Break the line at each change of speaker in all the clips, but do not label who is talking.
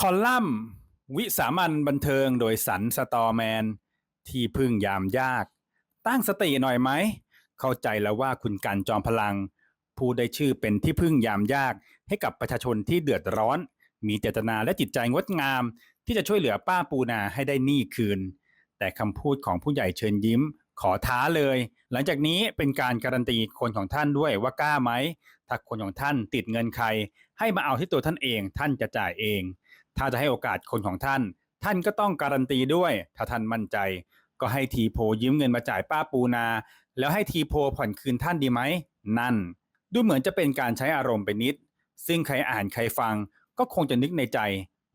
คอลัมน์ วิสามันบันเทิงโดยสันสตอแมน ที่พึ่งยามยาก ตั้งสติหน่อยไหม เข้าใจแล้วว่าคุณกันจอมพลัง ผู้ได้ชื่อเป็นที่พึ่งยามยาก ให้กับประชาชนที่เดือดร้อน มีเจตนาและจิตใจงดงาม ที่จะช่วยเหลือป้าปูนาให้ได้หนี้คืน แต่คำพูดของผู้ใหญ่เชิญยิ้ม ขอท้าเลย หลังจากนี้เป็นการการันตีคนของท่านด้วยว่ากล้าไหมถ้าคนของท่านติดเงินใคร ให้มาเอาที่ตัวท่านเอง ท่านจะจ่ายเอง ถ้าจะให้โอกาสคนของท่าน ท่านก็ต้องการันตีด้วย ถ้าท่านมั่นใจ ก็ให้ทีโพยืมเงินมาจ่ายป้าปูนา แล้วให้ทีโพผ่อนคืนท่านดีไหม นั่น ดูเหมือนจะเป็นการใช้อารมณ์ไปนิด ซึ่งใครอ่านใครฟัง ก็คงจะนึกในใจ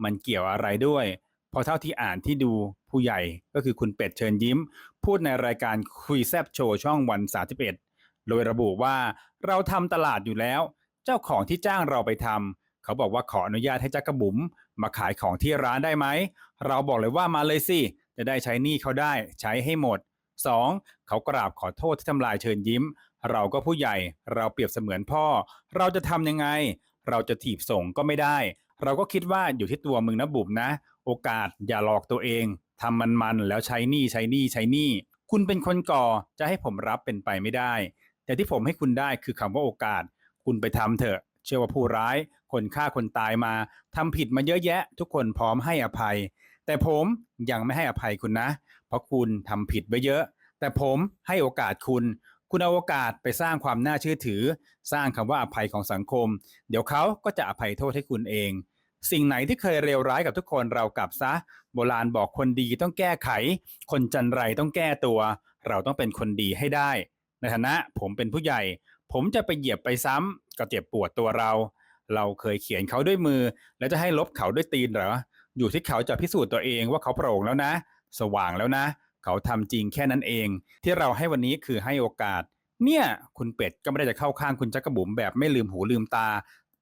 มันเกี่ยวอะไรด้วยพราะเท่าที่อ่านที่ดูผู้ใหญ่ก็คือคุณเป็ดเชิญยิ้ม พูดในรายการคุยแซบโชว์ช่องวัน31โดยระบุว่าเราทำตลาดอยู่แล้ว เจ้าของที่จ้างเราไปทำ เขาบอกว่าขออนุญาตให้จักระบุ๋มมาขายของที่ร้านได้ไหม เราบอกเลยว่ามาเลยสิ จะได้ใช้หนี้เขาได้ใช้ให้หมด 2. เขากราบขอโทษที่ทำลายเชิญยิ้ม เราก็ผู้ใหญ่เราเปรียบเสมือนพ่อ เราจะทำยังไง เราจะถีบส่งก็ไม่ได้ เราก็คิดว่าอยู่ที่ตัวมึงนะบุ๋มนะ โอกาสอย่าหลอกตัวเองทำมันๆแล้วใช้หนี้ใช้หนี้ใช้หนี้คุณเป็นคนก่อจะให้ผมรับเป็นไปไม่ได้ แต่ที่ผมให้คุณได้คือคำว่าโอกาส คุณไปทำเถอะ เชื่อว่าผู้ร้าย คนฆ่าคนตายมาทำผิดมาเยอะแยะ ทุกคนพร้อมให้อภัย แต่ผมยังไม่ให้อภัยคุณนะ เพราะคุณทำผิดไว้เยอะ แต่ผมให้โอกาสคุณ คุณเอาโอกาสไปสร้างความน่าเชื่อถือ สร้างคำว่าอภัยของสังคม เดี๋ยวเขาก็จะอภัยโทษให้คุณเอง สิ่งไหนที่เคยเลวร้ายกับทุกคนเรากลับซะ โบราณบอกคนดีต้องแก้ไข คนจันไรต้องแก้ตัว เราต้องเป็นคนดีให้ได้ ในฐานะผมเป็นผู้ใหญ่ ผมจะไปเหยียบไปซ้ำก็เจ็บปวดตัวเรา เราเคยเขียนเขาด้วยมือ แล้วจะให้ลบเขาด้วยตีนเหรอ อยู่ที่เขาจะพิสูจน์ตัวเองว่าเขาโปร่งแล้วนะ สว่างแล้วนะ เขาทำจริงแค่นั้นเอง ที่เราให้วันนี้คือให้โอกาส เนี่ยคุณเป็ดก็ไม่ได้จะเข้าข้างคุณจักรบุ๋มแบบไม่ลืมหูลืมตา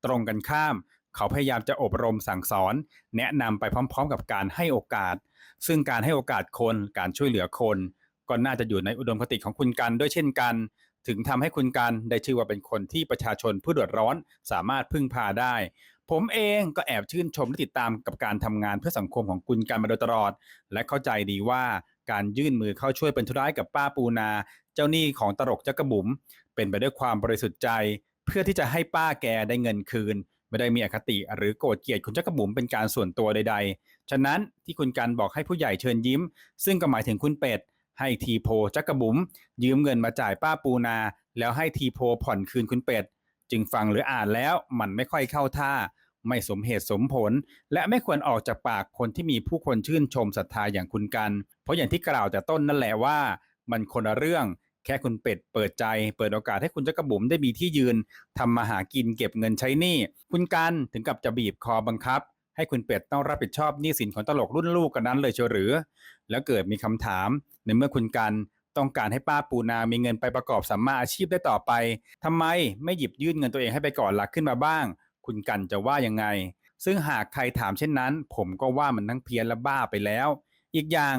ตรงกันข้าม เขาพยายามจะอบรมสั่งสอน แนะนำไปพร้อม ๆ กับการให้โอกาส ซึ่งการให้โอกาสคนการช่วยเหลือคนก็น่าจะอยู่ในอุดมคติของคุณกันด้วยเช่นกัน ถึงทำให้คุณกันได้ชื่อว่าเป็นคนที่ประชาชนผู้เดือดร้อนสามารถพึ่งพาได้ ผมเองก็แอบชื่นชมและติดตามกับการทำงานเพื่อสังคมของคุณกันมาโดยตลอด และเข้าใจดีว่าการยื่นมือเข้าช่วยเป็นธุร้ายกับป้าปูนา เจ้าหนี้ของตลกจักรบุ๋มเป็นไปด้วยความบริสุทธิ์ใจ เพื่อที่จะให้ป้าแกได้เงินคืน ไม่ได้มีอคติหรือโกรธเกลียดคุณจักรบุ๋มเป็นการส่วนตัวใด ๆ ฉะนั้นที่คุณกันบอกให้ผู้ใหญ่เชิญยิ้ม ซึ่งก็หมายถึงคุณเป็ด ให้ทีโพจักระบุ๋มยืมเงินมาจ่ายป้าปูนา แล้วให้ทีโพผ่อนคืนคุณเป็ด จึงฟังหรืออ่านแล้วมันไม่ค่อยเข้าท่า ไม่สมเหตุสมผล และไม่ควรออกจากปากคนที่มีผู้คนชื่นชมศรัทธาอย่างคุณกัน เพราะอย่างที่กล่าวแต่ต้นนั่นแหละว่า มันคนละเรื่องแค่คุณเป็ดเปิดใจ เปิดโอกาสให้คุณจักรบุ๋มได้มีที่ยืนทำมาหากินเก็บเงินใช้หนี้คุณกันถึงกับจะบีบคอบังคับ ให้คุณเป็ดต้องรับผิดชอบหนี้สินของตลกรุ่นลูกกันนั้นเลยเชียวหรือ แล้วเกิดมีคำถามในเมื่อคุณกันต้องการให้ป้าปูนามีเงินไปประกอบสัมมาอาชีพได้ต่อไปทำไมไม่หยิบยื่นเงินตัวเองให้ไปก่อนหลักขึ้นมาบ้าง คุณกันจะว่ายังไง ซึ่งหากใครถามเช่นนั้น ผมก็ว่ามันทั้งเพี้ยนและบ้าไปแล้ว อีกอย่าง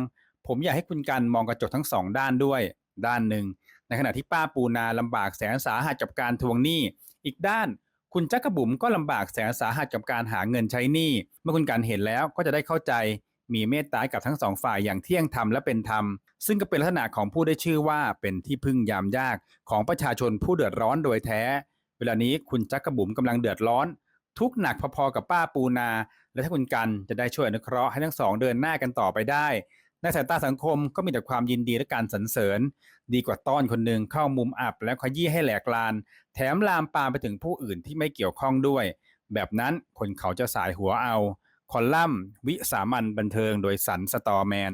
ผมอยากให้คุณกันมองกระจกทั้งสองด้านด้วย ด้านหนึ่งในขณะที่ป้าปูนาลำบากแสนสาหัสกับการทวงหนี้ อีกด้าน คุณจักรบุ๋มก็ลำบากแสนสาหัสกับการหาเงินใช้หนี้เมื่อคุณกันเห็นแล้วก็จะได้เข้าใจ มีเมตตากับทั้งสองฝ่ายอย่างเที่ยงธรรมและเป็นธรรม ซึ่งก็เป็นลักษณะของผู้ได้ชื่อว่าเป็นที่พึ่งยามยากของประชาชนผู้เดือดร้อนโดยแท้ เวลานี้คุณจักรบุ๋มกำลังเดือดร้อน ทุกหนักพอๆกับป้าปูนา และถ้าคุณกันจะได้ช่วยอนุเคราะห์ให้ทั้งสองเดินหน้ากันต่อไปได้ ในสายตาสังคมก็มีแต่ความยินดีและการสรรเสริญ ดีกว่าต้อนคนหนึ่งเข้ามุมอับแล้วขยี้ให้แหลกลาน แถมลามปามไปถึงผู้อื่นที่ไม่เกี่ยวข้องด้วย แบบนั้นคนเขาจะสายหัวเอา คอลัมน์ วิสามันบันเทิงโดยสันสตอแมน